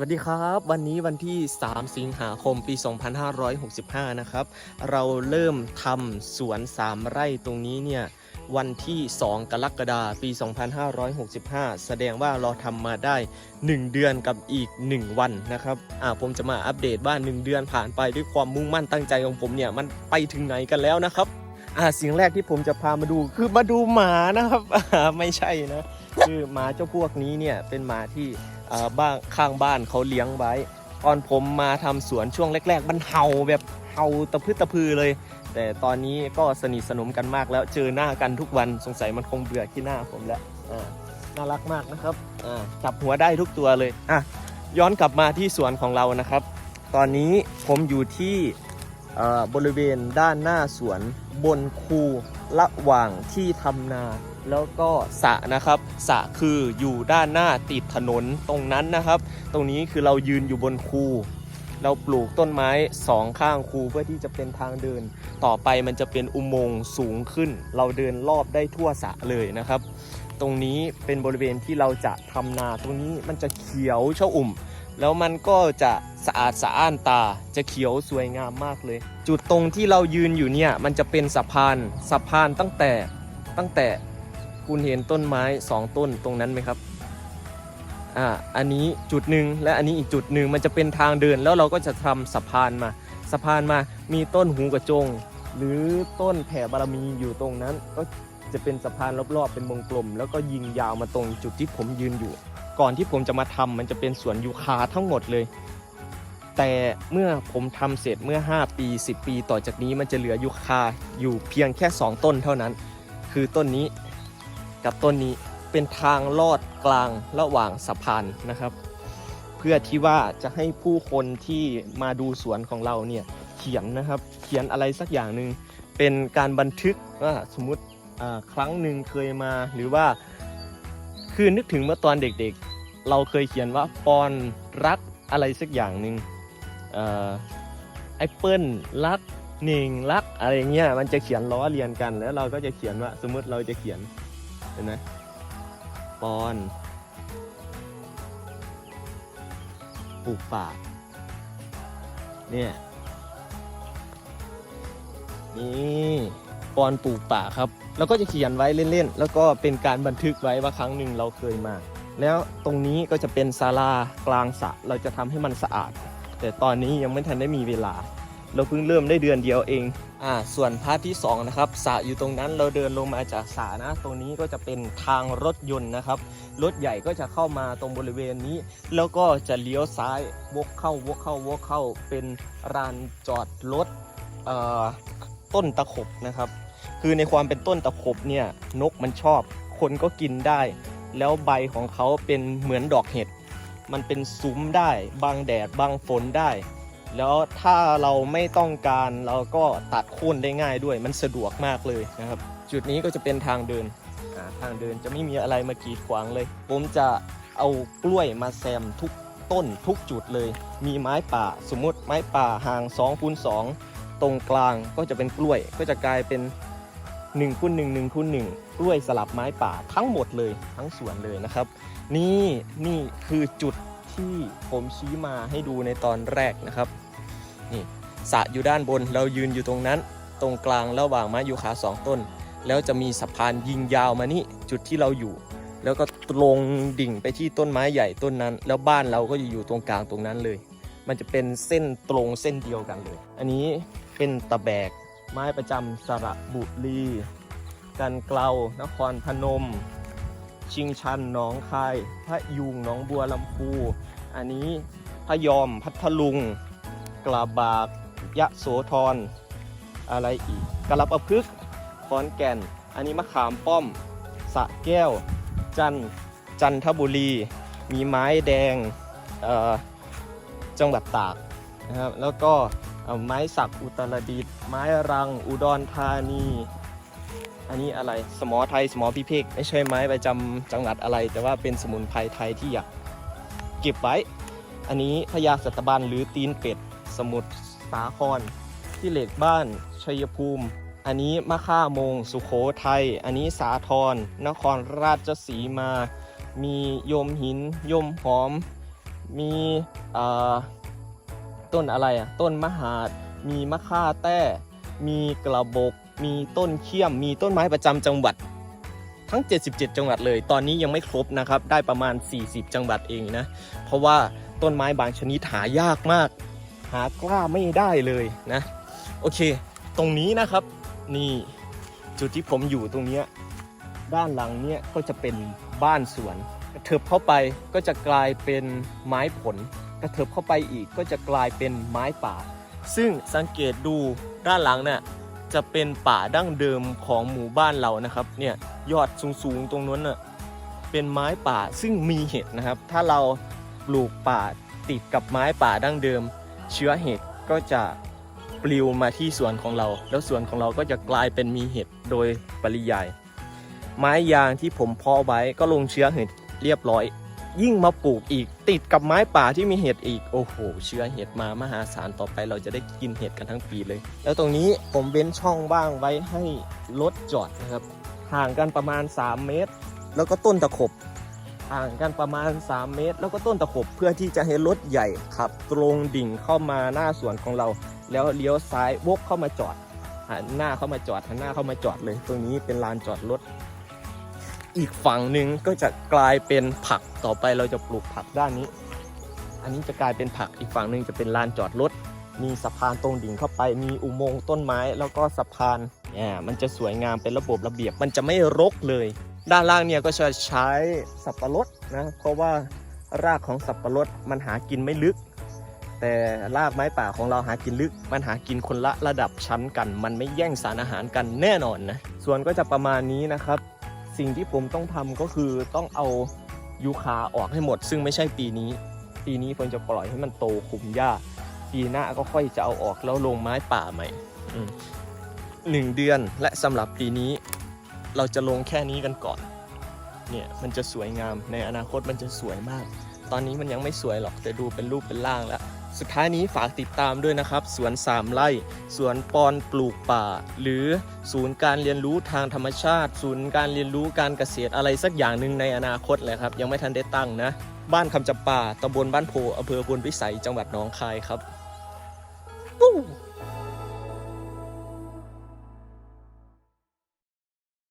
วัสดีครับ วันนี้วันที่ 3 สิงหาคมปี 2565 นะครับ เราเริ่มทำสวน 3 ไร่ตรงนี้เนี่ย วันที่ 2 กรกฎาคมปี 2565 แสดงว่าเราทำมาได้ 1 เดือนกับอีก 1 วันนะครับอ่าผมจะมาอัปเดตว่า 1 เดือนผ่านไปด้วยความมุ่งมั่นตั้งใจของผมเนี่ย มันไปถึงไหนกันแล้วนะครับอ่าสิ่งแรกที่ผมจะพามาดูคือมาดูหมานะครับไม่ใช่นะ คือหมาเจ้าพวกนี้เนี่ยเป็นหมาที่บ้านข้างบ้านเขาเลี้ยงไว้ ตอนผมมาทำสวนช่วงแรก ๆ มันเห่าแบบเห่าตะพืดตะพือเลย แต่ตอนนี้ก็สนิทสนมกันมากแล้วเจอหน้ากันทุกวันสงสัยมันคงเบื่อที่หน้าผมแล้วน่ารักมากนะครับจับหัวได้ทุกตัวเลยอะย้อนกลับมาที่สวนของเรานะครับ ตอนนี้ผมอยู่ที่บริเวณด้านหน้าสวนบนคูระหว่างที่ทำนา แล้วก็สะนะครับสะคืออยู่ด้านหน้าติดถนนตรงนั้นนะครับ ตรงนี้คือเรายืนอยู่บนคูเราปลูกต้นไม้สองข้างคูเพื่อที่จะเป็นทางเดิน ต่อไปมันจะเป็นอุโมงค์สูงขึ้น เราเดินรอบได้ทั่วสะเลยนะครับ ตรงนี้เป็นบริเวณที่เราจะทำนาตรงนี้มันจะเขียวชอุ่ม แล้วมันก็จะสะอาดสะอ้านตาจะเขียวสวยงามมากเลย จุดตรงที่เรายืนอยู่เนี่ยมันจะเป็นสะพานสะพานตั้งแต่ตั้งแต่ คุณเห็นต้นไม้สองต้นตรงนั้นไหมครับอ่าอันนี้จุดหนึ่งและอันนี้อีกจุดหนึ่งมันจะเป็นทางเดินแล้วเราก็จะทำสะพานมา สะพานมามีต้นหูกระจง หรือต้นแผ่บารมีอยู่ตรงนั้น ก็จะเป็นสะพานรอบๆเป็นวงกลม แล้วก็ยิงยาวมาตรงจุดที่ผมยืนอยู่ ก่อนที่ผมจะมาทำมันจะเป็นสวนยูคาทั้งหมดเลย แต่เมื่อผมทำเสร็จเมื่อ 5 ปี 10 ปี ต่อจากนี้มันจะเหลือยูคาอยู่เพียงแค่ 2 ต้นเท่านั้น คือต้นนี้ กับต้นนี้เป็นทางลอดกลางระหว่างสะพานนะครับ เพื่อที่ว่าจะให้ผู้คนที่มาดูสวนของเราเนี่ยเขียนนะครับเขียนอะไรสักอย่างหนึ่งเป็นการบันทึกว่าสมมติครั้งหนึ่งเคยมาหรือว่าคือนึกถึงเมื่อตอนเด็กๆ เราเคยเขียนว่าปอนรักอะไรสักอย่างหนึ่งอไอเปิลรักหนึ่งรักอะไรเงี้ยมันจะเขียนล้อเลียนกันแล้วเราก็จะเขียนว่าสมมติเราจะเขียน ห็นไหมปอนปลูกป่าเนี่ยนี่ปอนปลูกป่าครับ แล้วก็จะเขียนไว้เล่นๆ แล้วก็เป็นการบันทึกไว้ว่าครั้งหนึ่งเราเคยมา แล้วตรงนี้ก็จะเป็นศาลากลางสระเราจะทำให้มันสะอาด แต่ตอนนี้ยังไม่ทันได้มีเวลา เราเพิ่งเริ่มได้เดือนเดียวเอง อ่า ส่วนพาร์ทที่2นะครับสระอยู่ตรงนั้นเราเดินลงมาจากสระนะ ตรงนี้ก็จะเป็นทางรถยนต์นะครับ รถใหญ่ก็จะเข้ามาตรงบริเวณนี้ แล้วก็จะเลี้ยวซ้ายวกเข้าวกเข้าวกเข้าเป็นลานจอดรถเอ่อต้นตะขบนะครับ คือในความเป็นต้นตะขบเนี่ยนกมันชอบ คนก็กินได้ แล้วใบของเขาเป็นเหมือนดอกเห็ด มันเป็นซุ้มได้บังแดดบังฝนได้ แล้วถ้าเราไม่ต้องการเราก็ตัดโค่นได้ง่ายด้วย มันสะดวกมากเลยนะครับ จุดนี้ก็จะเป็นทางเดินทางเดินจะไม่มีอะไรมากีดขวางเลย ผมจะเอากล้วยมาแซมทุกต้นทุกจุดเลย มีไม้ป่าสมมติไม้ป่าห่าง2คูณ2ตรงกลางก็จะเป็นกล้วยก็จะกลายเป็น1คูณ1 1คูณ1กล้วยสลับไม้ป่าทั้งหมดเลยทั้งสวนเลยนะครับ นี่นี่คือจุด ที่ผมชี้มาให้ดูในตอนแรกนะครับนี่สระอยู่ด้านบนเรายืนอยู่ตรงนั้น ตรงกลางระหว่างไม้ยูคาสองต้น แล้วจะมีสะพานยิงยาวมานี่จุดที่เราอยู่ แล้วก็ตรงดิ่งไปที่ต้นไม้ใหญ่ต้นนั้น แล้วบ้านเราก็จะอยู่ตรงกลางตรงนั้นเลย มันจะเป็นเส้นตรงเส้นเดียวกันเลย อันนี้เป็นตะแบกไม้ประจำสระบุรี กันเกลานครพนม ชิงชันหนองคายพระยุงหนองบัวลำพู อันนี้พยอมพัทลุงกระบากยะโสธรอะไรอีกกระประพฤกษ์ขอนแก่น อันนี้มะขามป้อมสะแก้ว จันจันทบุรี มีไม้แดงจังหวัดตากนะครับแล้วก็เอ่อไม้สักอุตรดิตถ์ไม้รังอุดรธานี อันนี้อะไรสมอไทยสมอพิเภกไม่ใช่ไม้ประจำจังหวัดอะไร แต่ว่าเป็นสมุนไพรไทยที่อยากเก็บไว้ อันนี้พญาสัตบันหรือตีนเป็ด สมุทรสาครที่เหล็กบ้านชัยภูมิ อันนี้มะค่ามง สุขโขทัยอันนี้สาทรนครราชสีมา มีโยมหินโยมหอม มีต้นอะไรอะต้นมหาดมีมะค่าแต้ มีกระบก มีต้นเขี้ยม มีต้นไม้ประจำจังหวัด ทั้ง 77 จังหวัดเลย ตอนนี้ยังไม่ครบนะครับ ได้ประมาณ 40 จังหวัดเองนะ เพราะว่าต้นไม้บางชนิดหายากมาก หากล้าไม่ได้เลยนะ โอเค ตรงนี้นะครับ นี่จุดที่ผมอยู่ตรงเนี้ยด้านหลังเนี่ยก็จะเป็นบ้านสวน กระเถิบเข้าไปก็จะกลายเป็นไม้ผล กระเถิบเข้าไปอีกก็จะกลายเป็นไม้ป่า ซึ่งสังเกตดูด้านหลังเนี่ย จะเป็นป่าดั้งเดิมของหมู่บ้านเรานะครับ เนี่ยยอดสูงๆตรงนั้นน่ะเป็นไม้ป่าซึ่งมีเห็ดนะครับ ถ้าเราปลูกป่าติดกับไม้ป่าดั้งเดิม เชื้อเห็ดก็จะปลิวมาที่สวนของเรา แล้วสวนของเราก็จะกลายเป็นมีเห็ดโดยปริยาย ไม้ยางที่ผมเพาะไว้ก็ลงเชื้อเห็ดเรียบร้อย ยิ่งมาปลูกอีก ติดกับไม้ป่าที่มีเห็ดอีก โอ้โห เชื้อเห็ดมามหาศาลต่อไปเราจะได้กินเห็ดกันทั้งปีเลย แล้วตรงนี้ผมเว้นช่องว่างไว้ให้รถจอดนะครับ ห่างกันประมาณ 3 เมตร แล้วก็ต้นตะขบห่างกันประมาณ 3 เมตร แล้วก็ต้นตะขบเพื่อที่จะให้รถใหญ่ขับตรงดิ่งเข้ามาหน้าสวนของเรา แล้วเลี้ยวซ้ายวกเข้ามาจอดหันหน้าเข้ามาจอดหันหน้าเข้ามาจอดเลย ตรงนี้เป็นลานจอดรถ อีกฝั่งหนึ่งก็จะกลายเป็นผักต่อไปเราจะปลูกผักด้านนี้ อันนี้จะกลายเป็นผักอีกฝั่งหนึ่งจะเป็นลานจอดรถมีสะพานตรงดิ่งเข้าไปมีอุโมงค์ต้นไม้ แล้วก็สะพานเนี่ยมันจะสวยงามเป็นระบบระเบียบ มันจะไม่รกเลย ด้านล่างเนี่ยก็จะใช้สับปะรดนะเพราะว่ารากของสับปะรดมันหากินไม่ลึก แต่รากไม้ป่าของเราหากินลึก มันหากินคนละระดับชั้นกัน มันไม่แย่งสารอาหารกันแน่นอนนะส่วนก็จะประมาณนี้นะครับ สิ่งที่ผมต้องทำก็คือต้องเอายูคาออกให้หมด ซึ่งไม่ใช่ปีนี้ ปีนี้ผมจะปล่อยให้มันโตขุมหญ้า ปีหน้าก็ค่อยจะเอาออกแล้วลงไม้ป่าใหม่หนึ่งเดือนและสำหรับปีนี้ เราจะลงแค่นี้กันก่อน เนี่ยมันจะสวยงามในอนาคตมันจะสวยมาก ตอนนี้มันยังไม่สวยหรอกแต่ดูเป็นรูปเป็นร่างแล้ว สุดท้ายนี้ฝากติดตามด้วยนะครับ สวนสามไร่สวนปอนปลูกป่า หรือศูนย์การเรียนรู้ทางธรรมชาติ ศูนย์การเรียนรู้การเกษตรอะไรสักอย่างหนึ่งในอนาคตเลยครับ ยังไม่ทันได้ตั้งนะ บ้านคำจำปาตำบลบ้านโพอำเภอพลวิสัยจังหวัดหนองคายครับ